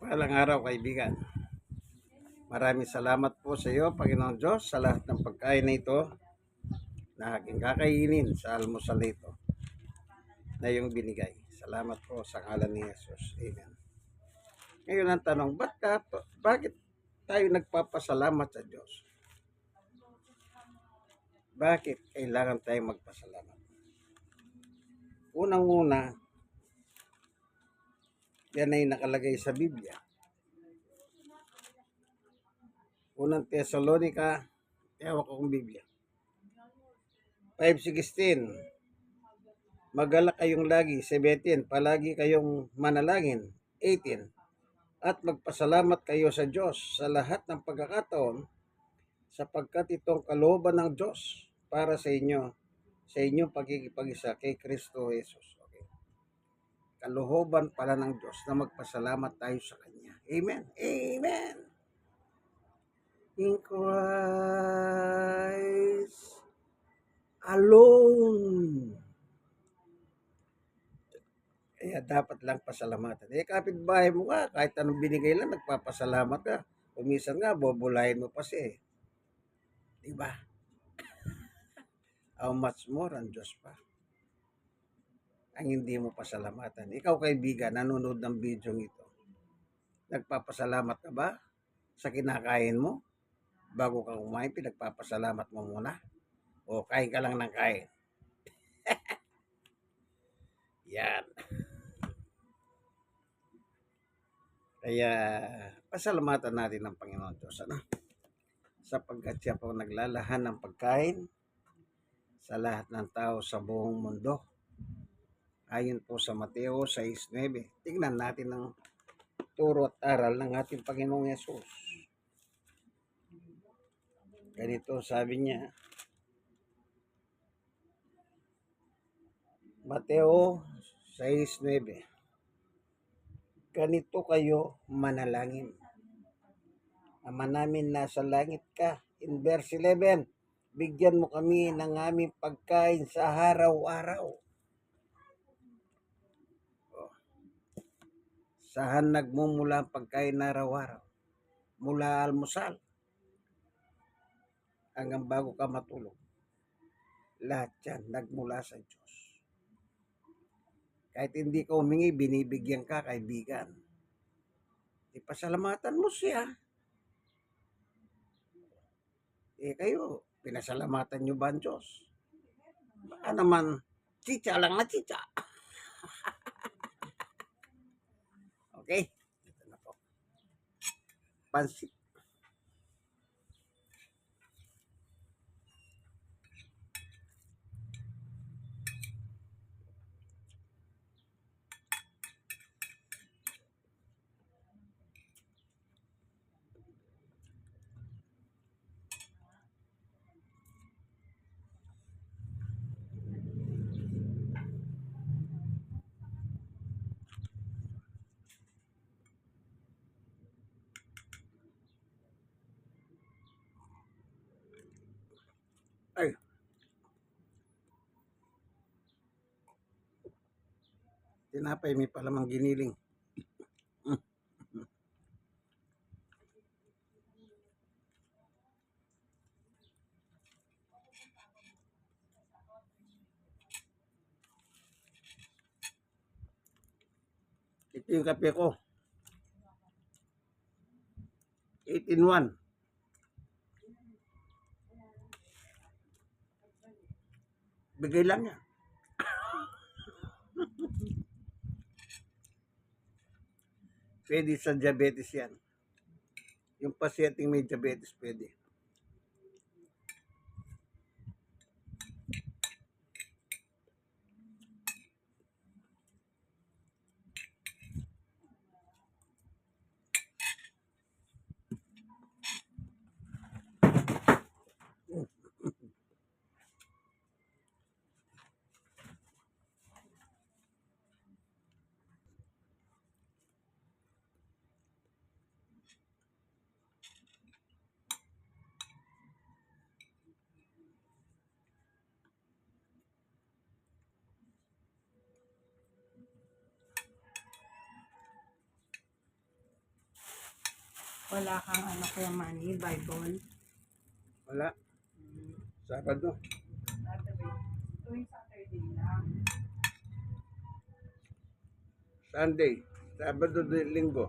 Palang araw kaibigan. Maraming salamat po sa iyo, Panginoon Diyos, sa lahat ng pagkain na ito na aking kakainin sa almusal na ito na iyong binigay. Salamat po sa ngalan ni Jesus. Amen. Ngayon ang tanong, ba't ka, bakit tayo nagpapasalamat sa Diyos? Bakit kailangan tayo magpasalamat? Unang-una, yan ay nakalagay sa Biblia. Unang Thessalonica, ewan ko kung Biblia. 5.16 Magalak kayong lagi. 17. Palagi kayong manalangin. 18. At magpasalamat kayo sa Diyos sa lahat ng pagkakataon sapagkat itong kalooban ng Diyos para sa inyo sa inyong pagkikipag-isa kay Kristo Jesus. Okay. Kalooban pala ng Diyos na magpasalamat tayo sa Kanya. Amen. Amen. In Christ alone. Kaya dapat lang pasalamatan. Eh, kapitbahay mo ka, kahit anong binigay lang, nagpapasalamat ka. Kumisan nga, bobulahin mo pa siya eh. Di ba? How much more ang Diyos pa? Ang hindi mo pasalamatan. Ikaw kaibigan, nanonood ng video ito. Nagpapasalamat ka ba sa kinakain mo? Bago ka kumain, pinagpapasalamat mo muna? O kain ka lang ng kain? Yan. Kaya pasalamatan natin ang Panginoon Diyos. Ano? Sapagkat siya po naglalahan ng pagkain sa lahat ng tao sa buong mundo. Ayon po sa Mateo 6.9. Tingnan natin ang turo at aral ng ating Panginoong Yesus. Ganito sabi niya, Mateo 6.9 Ganito kayo manalangin. Ama namin nasa langit ka. In verse 11, bigyan mo kami ng aming pagkain sa araw-araw. Saan nagmumula ang pagkain araw-araw? Mula almusal hanggang bago ka matulog. Lahat yan nagmula sa Diyos. Kahit hindi ka humingi, binibigyan ka, kaibigan. Ipasalamatan mo siya. Eh kayo, pinasalamatan nyo ba ang Diyos? Baka naman, chicha lang na chicha. okay? Ito na po. Pansit. Ay. Tinapay, may palamang giniling. Ito yung kape ko. 18-1. Bigay lang yan. Pwede sa diabetes yan. Yung pasyenteng may diabetes, pwede. Wala kang ano kaya money, Bible. Wala. Sabado. Tuwing Saturday lang. Sunday. Sabado, di- linggo.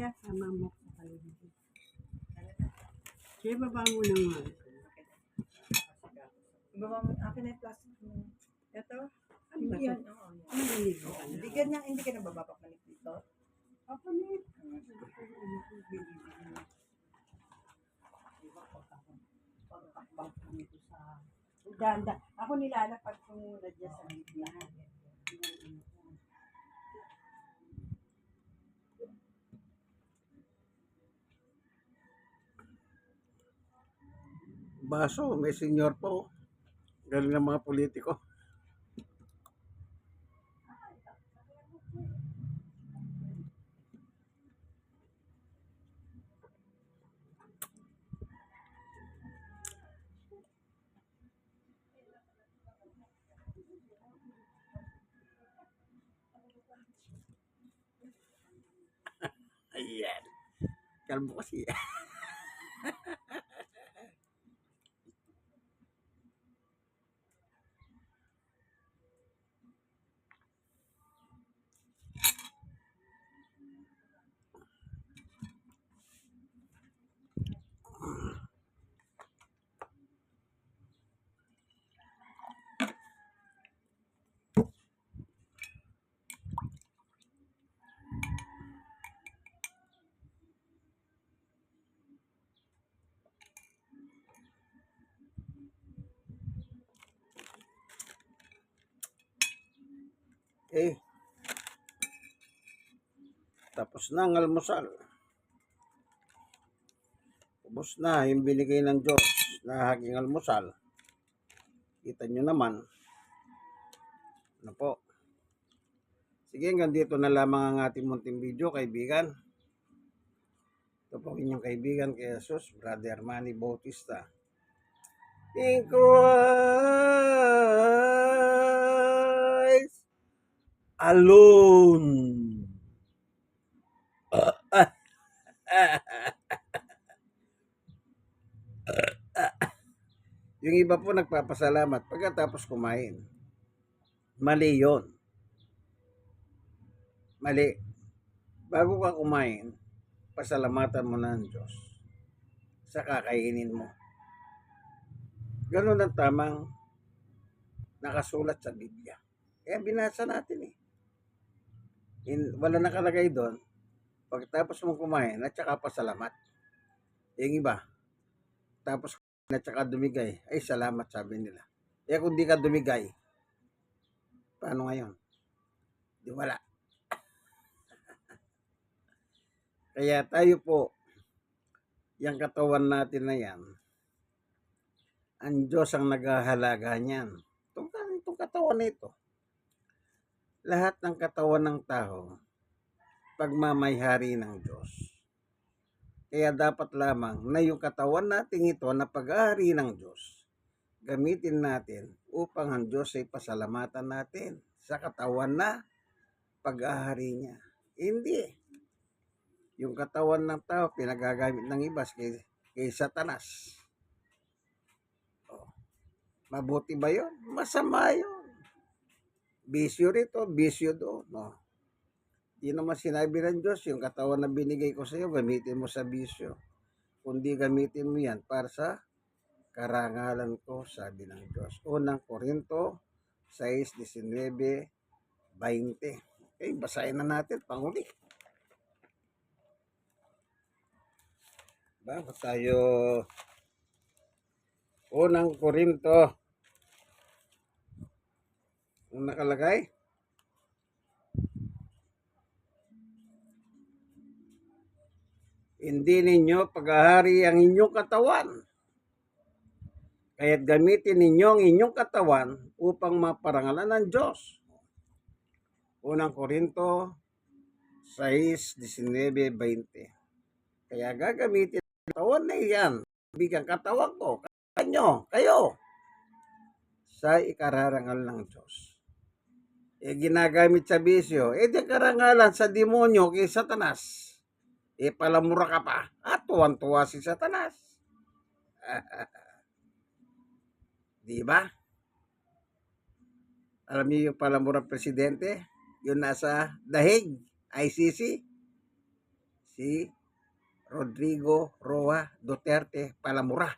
Ka, sama mo sa kanila. Sige, baba mo naman. Ibaba mo, akin na yung plastic mo. Ito? Ano ba Yan, oo. yan. Ano ba yun? Hindi ganyan, hindi ka nababapak dito. Ako na Pagpakbang kami ko sa... Ganda. Ako nilalapag kung nadya Baso, may senior po. Galing ng mga politiko. Ayan. Kalbo kasi. Eh. Tapos na ang almusal. Tapos na yung binigay ng Diyos na haging almusal. Kita nyo naman. Ano po? Sige, hanggang dito na lamang ang ating munting video, kaibigan. Ito po inyong kaibigan kay Jesus, Brother Manny Bautista. In Christ alone. Yung iba po nagpapasalamat pagkatapos kumain. Mali yon. Mali. Bago ka kumain, pasalamatan mo na ang Diyos sa kakainin mo. Ganun ang tamang nakasulat sa Biblia. Kaya binasa natin eh. In, wala nakalagay doon. Pagkatapos mo kumain, at saka pasalamat. Yung iba, tapos at saka dumigay, ay salamat sabi nila. Eh kung di ka dumigay, paano ngayon? Di wala. Kaya tayo po, yung katawan natin na yan, ang Diyos ang naghahalaga niyan. Itong, itong katawan na ito. Lahat ng katawan ng tao, pagmamayhari ng Diyos. Kaya dapat lamang na yung katawan natin ito na pag-aari ng Diyos, gamitin natin upang ang Diyos ay pasalamatan natin sa katawan na pag-aari niya. Hindi. Yung katawan ng tao, pinagagamit ng iba kay, kay Satanas. Oh. Mabuti ba yun? Masama yun. Bisyo rito, bisyo doon. No? Di naman sinabi ng Diyos, yung katawan na binigay ko sa iyo, gamitin mo sa bisyo. Kundi gamitin mo yan para sa karangalan ko, sabi ng Diyos. Unang Korinto 6, 19, 20. Okay, basahin na natin, panguli. Bago tayo unang Korinto. Ang nakalagay? Hindi ninyo paghahari ang inyong katawan. Kaya't gamitin ninyo ang inyong katawan upang maparangalan ng Diyos. Unang Korinto 6, 19, 20. Kaya gagamitin ang katawan na iyan. Bigang katawan ko, kanyo, kayo. Sa ikararangal ng Diyos. E ginagamit sa bisyo, e di karangalan sa demonyo kay Satanas. E palamura ka pa. At tuwan-tuwa si Satanas. Di ba? Alam niyo yung palamura presidente? Yung nasa dahig, ICC. Si Rodrigo Roa Duterte Palamura.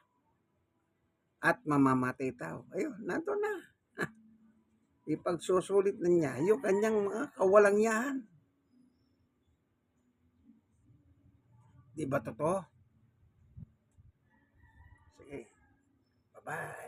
At mamamatay tao. Ayun, nandun na. Ipagsusulit na niya yung kanyang mga kawalangyaan. Di ba totoo? Sige. Bye-bye.